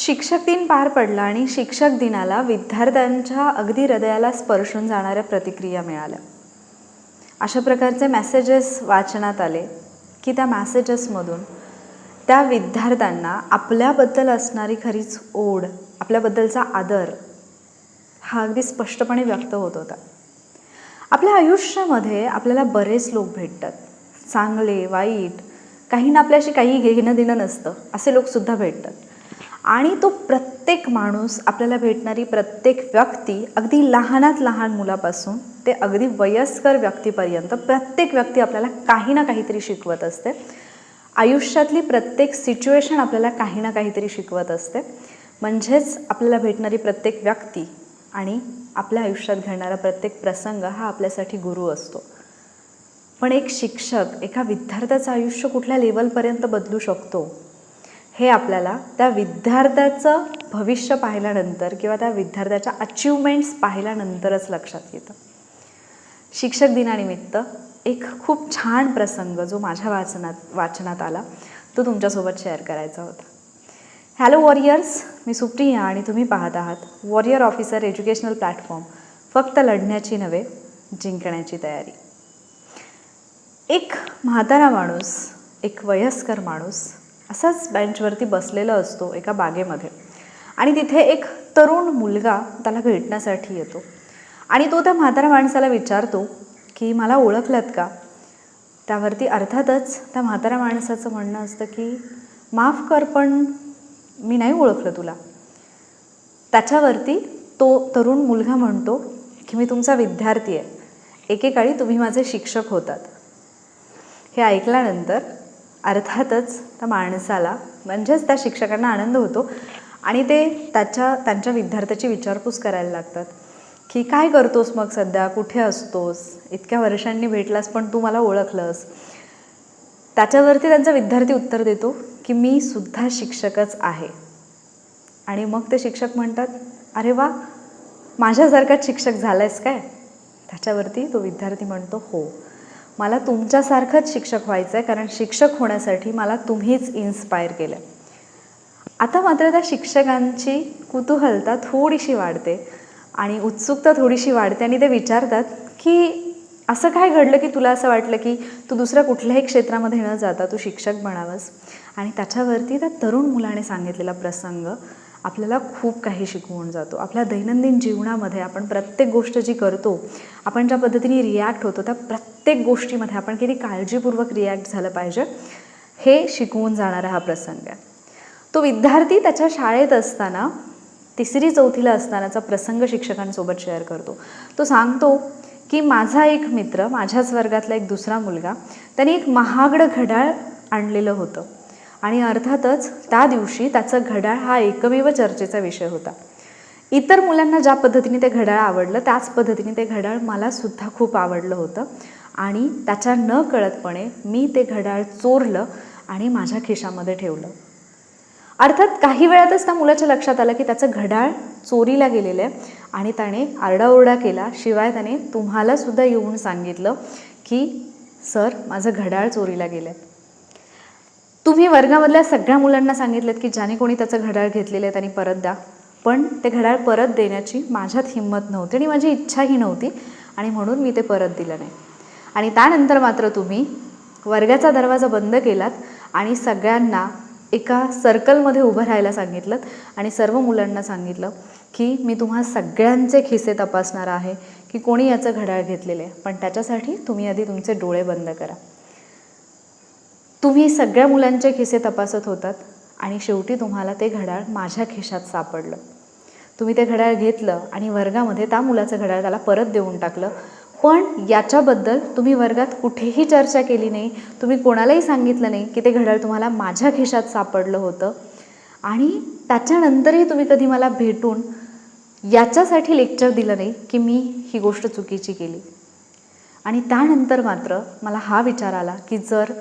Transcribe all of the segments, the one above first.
शिक्षक दिन पार पडला आणि शिक्षक दिनाला विद्यार्थ्यांच्या अगदी हृदयाला स्पर्शून जाणाऱ्या प्रतिक्रिया मिळाल्या. अशा प्रकारचे मॅसेजेस वाचनात आले की त्या मॅसेजेसमधून त्या विद्यार्थ्यांना आपल्याबद्दल असणारी खरीच ओढ आपल्याबद्दलचा आदर हा अगदी स्पष्टपणे व्यक्त होत होता. आपल्या आयुष्यामध्ये आपल्याला बरेच लोक भेटतात. चांगले वाईट काहींना आपल्याशी काही घेणं देणं नसतं असे लोकसुद्धा भेटतात. आणि तो प्रत्येक माणूस आपल्याला भेटणारी प्रत्येक व्यक्ती अगदी लहानात लहान मुलापासून ते अगदी वयस्कर व्यक्तीपर्यंत प्रत्येक व्यक्ती आपल्याला काही ना काहीतरी शिकवत असते. आयुष्यातली प्रत्येक सिच्युएशन आपल्याला काही ना काहीतरी शिकवत असते. म्हणजेच आपल्याला भेटणारी प्रत्येक व्यक्ती आणि आपल्या आयुष्यात घडणारा प्रत्येक प्रसंग हा आपल्यासाठी गुरु असतो. पण एक शिक्षक एका विद्यार्थ्याचं आयुष्य कुठल्या लेवलपर्यंत बदलू शकतो? हे आपल्याला त्या विद्यार्थ्याचं भविष्य पाहिल्यानंतर किंवा त्या विद्यार्थ्याच्या अचिव्हमेंट्स पाहिल्यानंतरच लक्षात येतं. शिक्षक दिनानिमित्त एक खूप छान प्रसंग जो माझ्या वाचनात वाचनात आला तो तुमच्यासोबत शेअर करायचा होता. हॅलो वॉरियर्स मी सुप्रिया आणि तुम्ही पाहत आहात वॉरियर ऑफिसर एज्युकेशनल प्लॅटफॉर्म फक्त लढण्याची नव्हे जिंकण्याची तयारी. एक म्हातारा माणूस एक वयस्कर माणूस असाच बेंचवरती बसलेला असतो एका बागेमध्ये. आणि तिथे एक तरुण मुलगा त्याला भेटण्यासाठी येतो. आणि तो त्या म्हाताऱ्या माणसाला विचारतो की मला ओळखलत का? त्यावरती अर्थातच त्या म्हाताऱ्या माणसाचं म्हणणं असतं की माफ कर पण मी नाही ओळखलं तुला. त्याच्यावरती तो तरुण मुलगा म्हणतो की मी तुमचा विद्यार्थी आहे. एकेकाळी तुम्ही माझे शिक्षक होतात. हे ऐकल्यानंतर अर्थातच त्या माणसाला म्हणजेच त्या शिक्षकांना आनंद होतो आणि ते त्याच्या त्यांच्या विद्यार्थ्याची विचारपूस करायला लागतात की काय करतोस मग सध्या? कुठे असतोस? इतक्या वर्षांनी भेटलास पण तू मला ओळखलंस. त्याच्यावरती त्यांचा विद्यार्थी उत्तर देतो की मी सुद्धा शिक्षकच आहे. आणि मग ते शिक्षक म्हणतात अरे वा! माझ्यासारखाच शिक्षक झालायस काय? त्याच्यावरती तो विद्यार्थी म्हणतो हो. मला तुमच्यासारखंच शिक्षक व्हायचं आहे कारण शिक्षक होण्यासाठी मला तुम्हीच इन्स्पायर केलं आता मात्र त्या शिक्षकांची कुतूहलता थोडीशी वाढते आणि उत्सुकता थोडीशी वाढते आणि ते विचारतात की असं काय घडलं की तुला असं वाटलं की तू दुसऱ्या कुठल्याही क्षेत्रामध्ये न जाता तू शिक्षक बनावंस? आणि त्याच्यावरती त्या तरुण मुलाने सांगितलेला प्रसंग आपल्याला खूप काही शिकवून जातो. आपल्या दैनंदिन जीवनामध्ये आपण प्रत्येक गोष्ट जी करतो आपण ज्या पद्धतीने रिॲक्ट होतो त्या प्रत्येक गोष्टीमध्ये आपण किती काळजीपूर्वक रिॲक्ट झालं पाहिजे हे शिकवून जाणारा हा प्रसंग आहे. तो विद्यार्थी त्याच्या शाळेत असताना तिसरी चौथीला असतानाचा प्रसंग शिक्षकांसोबत शेअर करतो. तो सांगतो की माझा एक मित्र माझ्याच वर्गातला एक दुसरा मुलगा त्याने एक महागडं घड्याळ आणलेलं होतं. आणि अर्थातच त्या दिवशी त्याचं घड्याळ हा एकमेव चर्चेचा विषय होता. इतर मुलांना ज्या पद्धतीने ते घड्याळ आवडलं त्याच पद्धतीने ते घड्याळ मलासुद्धा खूप आवडलं होतं. आणि त्याच्या न कळतपणे मी ते घड्याळ चोरलं आणि माझ्या खिशामध्ये ठेवलं. अर्थात काही वेळातच त्या मुलाच्या लक्षात आलं की त्याचं घड्याळ चोरीला गेलेलं आहे आणि त्याने आरडाओरडा केला. शिवाय त्याने तुम्हालासुद्धा येऊन सांगितलं की सर माझं घड्याळ चोरीला गेलं आहे तुम्ही वर्गामधल्या सगळ्या मुलांना सांगितलेत की ज्याने कोणी त्याचं घड्याळ घेतलेलं आहे त्यांनी परत द्या. पण ते घड्याळ परत देण्याची माझ्यात हिंमत नव्हती आणि माझी इच्छाही नव्हती आणि म्हणून मी ते परत दिलं नाही. आणि त्यानंतर मात्र तुम्ही वर्गाचा दरवाजा बंद केलात आणि सगळ्यांना एका सर्कलमध्ये उभं राहायला सांगितलं आणि सर्व मुलांना सांगितलं की मी तुम्हा सगळ्यांचे खिसे तपासणार आहे की कोणी याचं घड्याळ घेतलेलं आहे. पण त्याच्यासाठी तुम्ही आधी तुमचे डोळे बंद करा. तुम्ही सगळ्या मुलांचे खिसे तपासत होतात आणि शेवटी तुम्हाला ते घड्याळ माझ्या खिशात सापडलं. तुम्ही ते घड्याळ घेतलं आणि वर्गामध्ये त्या मुलाचं घड्याळ त्याला परत देऊन टाकलं. पण याच्याबद्दल तुम्ही वर्गात कुठेही चर्चा केली नाही तुम्ही कोणालाही सांगितलं नाही की ते घड्याळ तुम्हाला माझ्या खिशात सापडलं होतं. आणि त्याच्यानंतरही तुम्ही कधी मला भेटून याच्यासाठी लेक्चर दिलं नाही की मी ही गोष्ट चुकीची केली. आणि त्यानंतर मात्र मला हा विचार आला की जर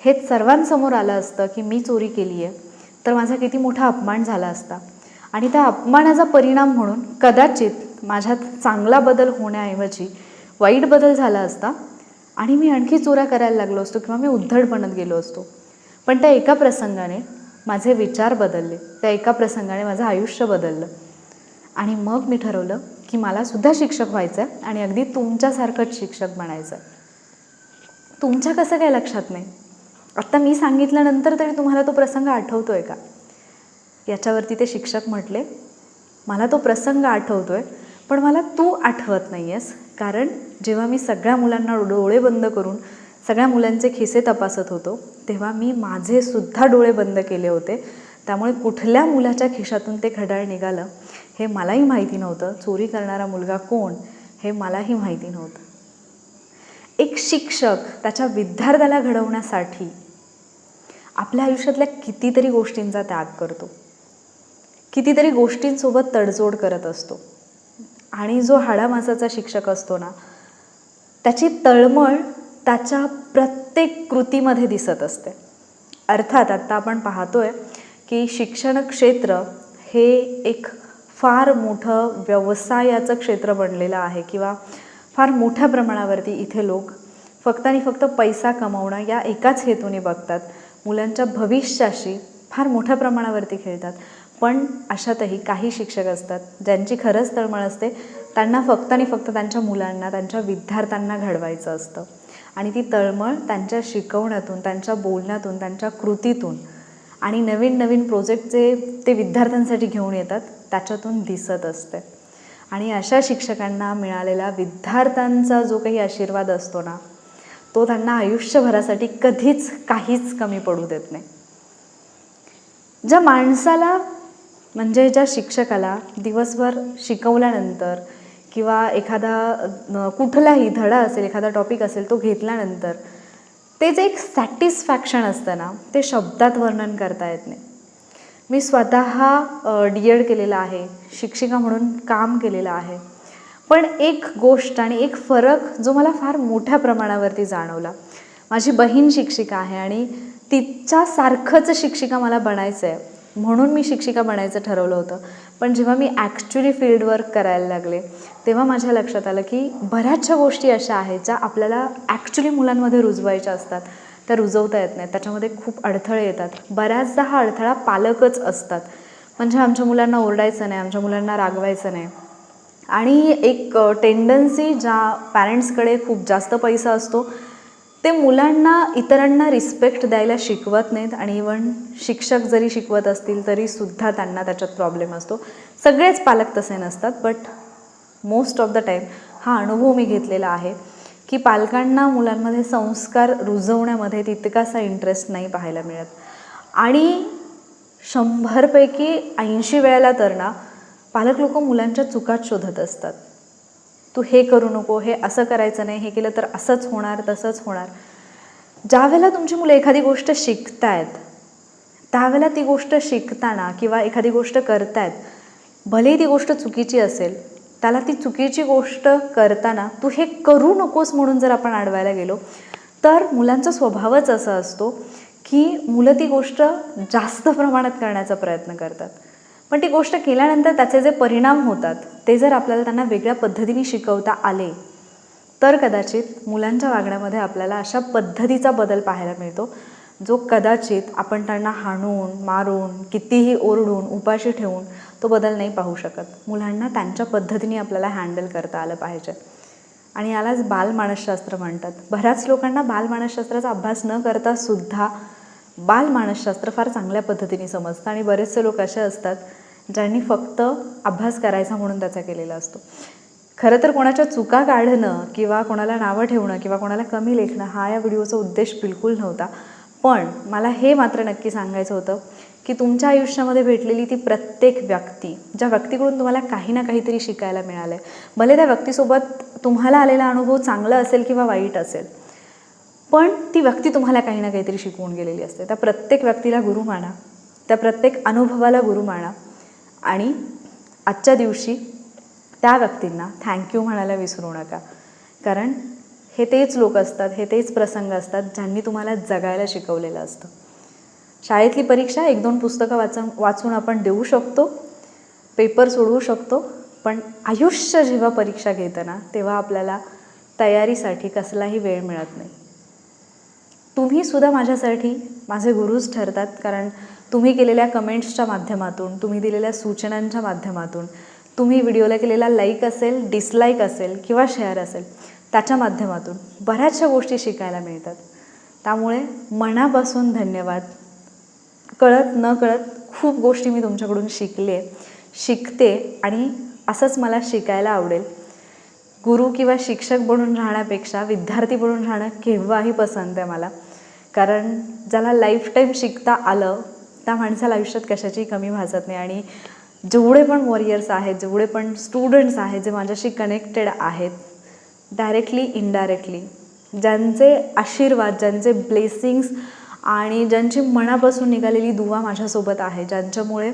हे सर्वांसमोर आलं असतं की मी चोरी केली आहे तर माझा किती मोठा अपमान झाला असता. आणि त्या अपमानाचा परिणाम म्हणून कदाचित माझ्यात चांगला बदल होण्याऐवजी वाईट बदल झाला असता आणि मी आणखी चोऱ्या करायला लागलो असतो किंवा मी उद्धड बनत गेलो असतो. पण त्या एका प्रसंगाने माझे विचार बदलले त्या एका प्रसंगाने माझं आयुष्य बदललं. आणि मग मी ठरवलं की मला सुद्धा शिक्षक व्हायचं आहे आणि अगदी तुमच्यासारखंच शिक्षक बनायचं आहे तुमच्या कसं काय लक्षात नाही? आत्ता मी सांगितल्यानंतर तरी तुम्हाला तो प्रसंग आठवतो आहे का? याच्यावरती ते शिक्षक म्हटले मला तो प्रसंग आठवतो आहे पण मला तू आठवत नाही आहेस कारण जेव्हा मी सगळ्या मुलांना डोळे बंद करून सगळ्या मुलांचे खिसे तपासत होतो तेव्हा मी माझेसुद्धा डोळे बंद केले होते. त्यामुळे कुठल्या मुलाच्या खिशातून ते खडाळ निघालं हे मलाही माहिती नव्हतं. चोरी करणारा मुलगा कोण हे मलाही माहिती नव्हतं. एक शिक्षक त्याच्या विद्यार्थ्याला घडवण्यासाठी आपल्या आयुष्यातल्या कितीतरी गोष्टींचा त्याग करतो. कितीतरी गोष्टींसोबत तडजोड करत असतो. आणि जो हाडामासाचा शिक्षक असतो ना त्याची तळमळ त्याच्या प्रत्येक कृतीमध्ये दिसत असते. अर्थात आत्ता आपण पाहतोय की शिक्षण क्षेत्र हे एक फार मोठं व्यवसायाचं क्षेत्र बनलेलं आहे किंवा फार मोठ्या प्रमाणावरती इथे लोक फक्त आणि फक्त पैसा कमवणं या एकाच हेतूने बघतात. मुलांच्या भविष्याशी फार मोठ्या प्रमाणावरती खेळतात. पण अशातही काही शिक्षक असतात ज्यांची खरंच तळमळ असते त्यांना फक्त आणि फक्त त्यांच्या मुलांना त्यांच्या विद्यार्थ्यांना घडवायचं असतं. आणि ती तळमळ त्यांच्या शिकवण्यातून त्यांच्या बोलण्यातून त्यांच्या कृतीतून आणि नवीन नवीन प्रोजेक्ट जे ते विद्यार्थ्यांसाठी घेऊन येतात त्याच्यातून दिसत असते. आणि अशा शिक्षकांना मिळालेला विद्यार्थ्यांचा जो काही आशीर्वाद असतो ना तो त्यांना आयुष्यभरासाठी कधीच काहीच कमी पडू देत नाही. ज्या माणसाला म्हणजे ज्या शिक्षकाला दिवसभर शिकवल्यानंतर किंवा एखादा कुठलाही धडा असेल एखादा टॉपिक असेल तो घेतल्यानंतर ते जे एक सॅटिस्फॅक्शन असतं ना ते शब्दात वर्णन करता येत नाही. मी स्वतः डी एड केलेलं आहे शिक्षिका म्हणून काम केलेलं आहे. पण एक गोष्ट आणि एक फरक जो मला फार मोठ्या प्रमाणावरती जाणवला. माझी बहीण शिक्षिका आहे आणि तिच्यासारखंच शिक्षिका मला बनायचं आहे म्हणून मी शिक्षिका बनायचं ठरवलं होतं. पण जेव्हा मी ॲक्च्युली फील्ड वर्क करायला लागले तेव्हा माझ्या लक्षात आलं की बऱ्याचशा गोष्टी अशा आहेत ज्या आपल्याला ॲक्च्युली मुलांमध्ये रुजवायच्या असतात. त्या रुजवता येत नाहीत. त्याच्यामध्ये खूप अडथळे येतात. बऱ्याचदा हा अडथळा पालकच असतात. म्हणजे आमच्या मुलांना ओरडायचं नाही आमच्या मुलांना रागवायचं नाही. आणि एक टेंडन्सी ज्या पॅरेंट्सकडे खूप जास्त पैसा असतो ते मुलांना इतरांना रिस्पेक्ट द्यायला शिकवत नाहीत आणि इवन शिक्षक जरी शिकवत असतील तरीसुद्धा त्यांना त्याच्यात प्रॉब्लेम असतो. सगळेच पालक तसे नसतात but most of the time हा अनुभव मी घेतलेला आहे की पालकांना मुलांमध्ये संस्कार रुजवण्यामध्ये तितकासा इंटरेस्ट नाही पाहायला मिळत. आणि शंभरपैकी ऐंशी वेळेला तर ना पालक लोक मुलांच्या चुकात शोधत असतात. तू हे करू नको हे असं करायचं नाही हे केलं तर असंच होणार तसंच होणार. ज्यावेळेला तुमची मुलं एखादी गोष्ट शिकतायत त्यावेळेला ती गोष्ट शिकताना किंवा एखादी गोष्ट करतायत भलेही ती गोष्ट चुकीची असेल त्याला ती चुकीची गोष्ट करताना तू हे करू नकोस म्हणून जर आपण अडवायला गेलो तर मुलांचा स्वभावच असा असतो की मुलं ती गोष्ट जास्त प्रमाणात करण्याचा प्रयत्न करतात. पण ती गोष्ट केल्यानंतर त्याचे जे परिणाम होतात ते जर आपल्याला त्यांना वेगळ्या पद्धतीने शिकवता आले तर कदाचित मुलांच्या वागण्यामध्ये आपल्याला अशा पद्धतीचा बदल पाहायला मिळतो जो कदाचित आपण त्यांना हाणून मारून कितीही ओरडून उपाशी ठेवून तो बदल नाही पाहू शकत. मुलांना त्यांच्या पद्धतीने आपल्याला हँडल करता आलं पाहिजे. आणि यालाच बालमानसशास्त्र म्हणतात. बऱ्याच लोकांना बालमानसशास्त्राचा अभ्यास न करता सुद्धा बालमानसशास्त्र फार चांगल्या पद्धतीने समजतं आणि बरेचसे लोक असे असतात ज्यांनी फक्त अभ्यास करायचा म्हणून त्याचा केलेला असतो. खरं तर कोणाच्या चुका काढणं किंवा कोणाला नावं ठेवणं किंवा कोणाला कमी लेखणं हा या व्हिडिओचा उद्देश बिलकुल नव्हता. पण मला हे मात्र नक्की सांगायचं होतं की तुमच्या आयुष्यामध्ये भेटलेली ती प्रत्येक व्यक्ती ज्या व्यक्तीकडून तुम्हाला काही ना काहीतरी शिकायला मिळालं आहे भले त्या व्यक्तीसोबत तुम्हाला आलेला अनुभव चांगला असेल किंवा वाईट असेल पण ती व्यक्ती तुम्हाला काही ना काहीतरी शिकवून गेलेली असते. त्या प्रत्येक व्यक्तीला गुरु माना. त्या प्रत्येक अनुभवाला गुरु माना. आणि आजच्या दिवशी त्या व्यक्तींना थँक्यू म्हणायला विसरू नका. कारण हे तेच लोक असतात हे तेच प्रसंग असतात ज्यांनी तुम्हाला जगायला शिकवलेलं असतं. शाळेतली परीक्षा एक दोन पुस्तकं वाचून वाचून आपण देऊ शकतो पेपर सोडवू शकतो पण आयुष्य जेव्हा परीक्षा घेताना तेव्हा आपल्याला तयारीसाठी कसलाही वेळ मिळत नाही. तुम्ही सुद्धा माझ्यासाठी माझे गुरुच ठरतात. कारण तुम्ही केलेल्या कमेंट्सच्या माध्यमातून तुम्ही दिलेल्या सूचनांच्या माध्यमातून तुम्ही व्हिडिओला केलेला लाईक असेल डिसलाईक असेल किंवा शेअर असेल त्याच्या माध्यमातून बऱ्याचशा गोष्टी शिकायला मिळतात. त्यामुळे मनापासून धन्यवाद. कळत न कळत खूप गोष्टी मी तुमच्याकडून शिकले शिकते आणि असंच मला शिकायला आवडेल. गुरु किंवा शिक्षक बनून राहण्यापेक्षा विद्यार्थी बनून राहणं केव्हाही पसंत आहे मला. कारण ज्याला लाईफ टाईम शिकता आलं त्या माणसाला आयुष्यात कशाची कमी भासत नाही. आणि जेवढे पण वॉरियर्स आहेत जेवढे पण स्टुडंट्स आहेत जे माझ्याशी कनेक्टेड आहेत डायरेक्टली इनडायरेक्टली ज्यांचे आशीर्वाद ज्यांचे ब्लेसिंग्स आणि ज्यांची मनापासून निघालेली दुवा माझ्यासोबत आहे ज्यांच्यामुळे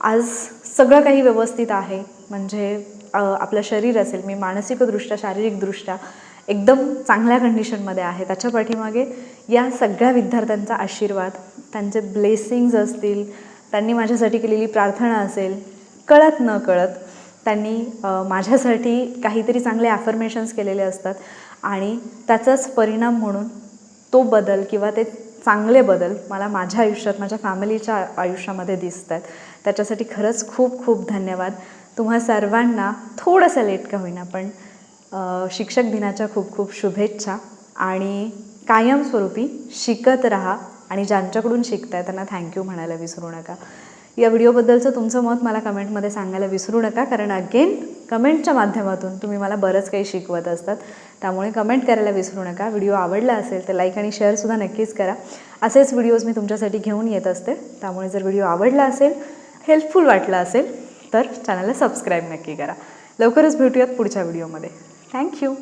आज सगळं काही व्यवस्थित आहे. म्हणजे आपलं शरीर असेल मी मानसिकदृष्ट्या शारीरिकदृष्ट्या एकदम चांगल्या कंडिशनमध्ये आहे. त्याच्या पाठीमागे या सगळ्या विद्यार्थ्यांचा आशीर्वाद त्यांचे ब्लेसिंग्ज असतील त्यांनी माझ्यासाठी केलेली प्रार्थना असेल कळत न कळत त्यांनी माझ्यासाठी काहीतरी चांगले ॲफर्मेशन्स केलेले असतात. आणि त्याचाच परिणाम म्हणून तो बदल किंवा ते चांगले बदल मला माझ्या आयुष्यात माझ्या फॅमिलीच्या आयुष्यामध्ये दिसत आहेत त्याच्यासाठी खरंच खूप खूप धन्यवाद. तुम्हा सर्वांना थोडंसं लेट का होईना पण शिक्षक दिनाच्या खूप खूप शुभेच्छा आणि कायमस्वरूपी शिकत राहा आणि ज्यांच्याकडून शिकताय त्यांना थँक्यू म्हणायला विसरू नका. या व्हिडिओबद्दलचं तुमचं मत मला कमेंटमध्ये सांगायला विसरू नका कारण अगेन कमेंटच्या माध्यमातून तुम्ही मला बरंच काही शिकवत असतात. त्यामुळे कमेंट करायला विसरू नका. व्हिडिओ आवडला असेल तर लाईक आणि शेअरसुद्धा नक्कीच करा. असेच व्हिडिओज मी तुमच्यासाठी घेऊन येत असते. त्यामुळे जर व्हिडिओ आवडला असेल हेल्पफुल वाटला असेल तर चॅनलला सबस्क्राईब नक्की करा. लवकरच भेटूयात पुढच्या व्हिडिओमध्ये. थँक्यू